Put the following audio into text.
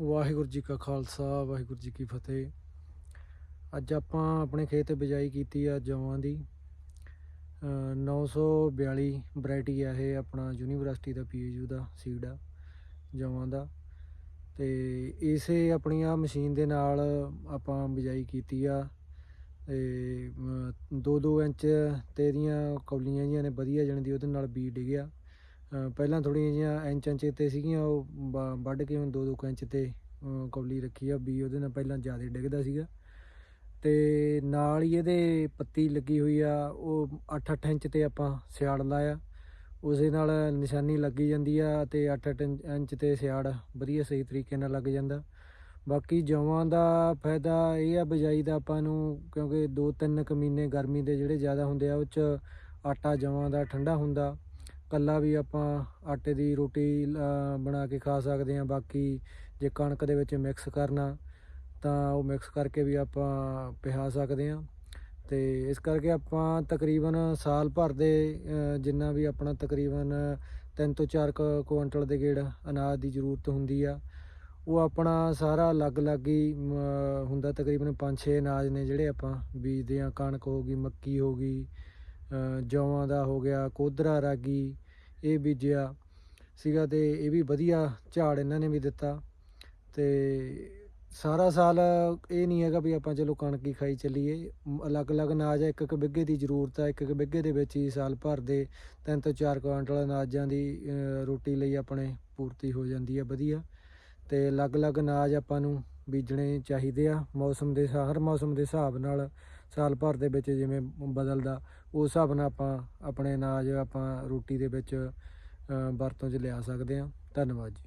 ਵਾਹਿਗੁਰੂ ਜੀ ਕਾ ਖਾਲਸਾ ਵਾਹਿਗੁਰੂ ਜੀ ਕੀ ਫਤਿਹ। ਅੱਜ ਆਪਾਂ ਆਪਣੇ ਖੇਤ 'ਤੇ ਬਿਜਾਈ ਕੀਤੀ ਆ ਜੌਆਂ ਦੀ। ਅ, 942 ਵੈਰਾਈਟੀ ਆ ਇਹ ਆਪਣਾ ਯੂਨੀਵਰਸਿਟੀ ਦਾ ਪੀਏਯੂ ਦਾ ਸੀਡ ਆ ਜਵਾਂ ਦਾ। ਤੇ ਇਸੇ ਆਪਣੀ ਆ ਮਸ਼ੀਨ ਦੇ ਨਾਲ ਆਪਾਂ ਬਿਜਾਈ ਕੀਤੀ ਆ। ਤੇ 2-2 ਇੰਚ ਤੇ ਇਹਦੀਆਂ ਕੌਲੀਆਂ ਜੀਆਂ ਨੇ ਵਧੀਆ ਜਾਣੀ ਦੀ ਉਹਦੇ ਨਾਲ ਬੀਜ ਡਿੱਗਿਆ। ਪਹਿਲਾਂ ਥੋੜੀਆਂ ਜਿਹੀਆਂ ਇੰਚ ਇੰਚ ਤੇ ਸੀਗੀਆਂ, ਉਹ ਬ- ਵੱਢ ਕੇ ਹੁਣ 2-2 ਇੰਚ ਤੇ ਕੌਲੀ ਰੱਖੀ ਆ ਵੀ ਉਹਦੇ ਨਾਲ ਪਹਿਲਾਂ ਜ਼ਿਆਦਾ ਡਿੱਗਦਾ ਸੀਗਾ। ਤੇ ਨਾਲ ਹੀ ਇਹਦੇ ਪੱਤੀ ਲੱਗੀ ਹੋਈ ਆ, ਉਹ 8-8 ਇੰਚ ਤੇ ਆਪਾਂ ਸਿਆੜ ਲਾਇਆ। ਉਸੇ ਨਾਲ ਨਿਸ਼ਾਨੀ ਲੱਗੀ ਜਾਂਦੀ ਆ ਤੇ 8-8 ਇੰਚ ਤੇ ਸਿਆੜ ਵਧੀਆ ਸਹੀ ਤਰੀਕੇ ਨਾਲ ਲੱਗ ਜਾਂਦਾ। ਬਾਕੀ ਜਵਾਂ ਦਾ ਫਾਇਦਾ ਇਹ ਆ, ਬਿਜਾਈ ਦਾ ਆਪਾਂ ਨੂੰ, ਕਿਉਂਕਿ 2-3 ਕੁ ਮਹੀਨੇ ਗਰਮੀ ਦੇ ਜਿਹੜੇ ਜ਼ਿਆਦਾ ਹੁੰਦੇ ਆ, ਉਹ ਚ ਆਟਾ ਜਵਾਂ ਦਾ ਠੰਡਾ ਹੁੰਦਾ। ਕੱਲਾ ਵੀ ਆਪਾਂ ਆਟੇ ਦੀ ਰੋਟੀ ਬਣਾ ਕੇ ਖਾ ਸਕਦੇ ਹਾਂ। ਬਾਕੀ ਜੇ ਕਣਕ ਦੇ ਵਿੱਚ ਮਿਕਸ ਕਰਨਾ ਤਾਂ ਉਹ ਮਿਕਸ ਕਰਕੇ ਵੀ ਆਪਾਂ ਪਿਹਾ ਸਕਦੇ ਹਾਂ। ਤੇ ਇਸ ਕਰਕੇ ਆਪਾਂ ਤਕਰੀਬਨ ਸਾਲ ਭਰ ਦੇ ਜਿੰਨਾ ਵੀ ਆਪਣਾ ਤਕਰੀਬਨ 3 ਤੋਂ 4 ਕੁਇੰਟਲ ਦੇ ਗੇੜ ਅਨਾਜ ਦੀ ਜ਼ਰੂਰਤ ਹੁੰਦੀ ਆ ਉਹ ਆਪਣਾ ਸਾਰਾ ਅਲੱਗ-ਅਲੱਗ ਹੀ ਮ, ਹੁੰਦਾ ਤਕਰੀਬਨ 5-6 ਅਨਾਜ ਨੇ ਜਿਹੜੇ ਆਪਾਂ ਬੀਜਦੇ ਆ ਕਣਕ ਹੋ ਗਈ ਮੱਕੀ ਹੋ ਗਈ ਅ, ਜੌਆਂ ਦਾ ਹੋ ਗਿਆ ਕੋਦਰਾ ਰਾਗੀ ਇਹ ਬੀਜਿਆ ਸੀਗਾ ਤੇ ਇਹ ਵੀ ਵਧੀਆ ਝਾੜ ਇਹਨਾਂ ਨੇ ਵੀ ਦਿੱਤਾ ਤੇ ਸਾਰਾ ਸਾਲ ਇਹ ਨਹੀਂ ਹੈਗਾ ਵੀ ਆਪਾਂ ਚਲੋ ਕਣਕ ਹੀ ਖਾਈ ਚੱਲੀਏ। ਅਲੱਗ-ਅਲੱਗ ਅਨਾਜ ਆ ਇੱਕ ਇੱਕ ਬਿੱਗੇ ਦੀ ਜ਼ਰੂਰਤ ਆ ਇੱਕ ਇੱਕ ਬਿੱਗੇ ਦੇ ਵਿੱਚ ਹੀ ਸਾਲ ਭਰ ਦੇ ਤਿੰਨ ਤੋਂ ਚਾਰ ਕੁਆਂਟਲ ਅਨਾਜਾਂ ਦੀ ਰੋਟੀ ਲਈ ਆਪਣੇ ਪੂਰਤੀ ਹੋ ਜਾਂਦੀ ਹੈ ਵਧੀਆ। ਤੇ ਅਲੱਗ-ਅਲੱਗ ਅਨਾਜ ਆਪਾਂ ਨੂੰ ਬੀਜਣੇ ਚਾਹੀਦੇ ਆ ਮੌਸਮ ਦੇ ਹਿਸਾ- ਹਰ ਮੌਸਮ ਦੇ ਹਿਸਾਬ ਨਾਲ ਸਾਲ ਭਰ ਦੇ ਵਿੱਚ ਜਿਵੇਂ ਬਦਲਦਾ, ਉਸ ਹਿਸਾਬ ਨਾਲ ਆਪਾਂ ਆਪਣੇ ਅਨਾਜ ਆਪਾਂ ਰੋਟੀ ਦੇ ਵਿੱਚ ਵਰਤੋਂ 'ਚ ਲਿਆ ਸਕਦੇ ਆ ਧੰਨਵਾਦ ਜੀ।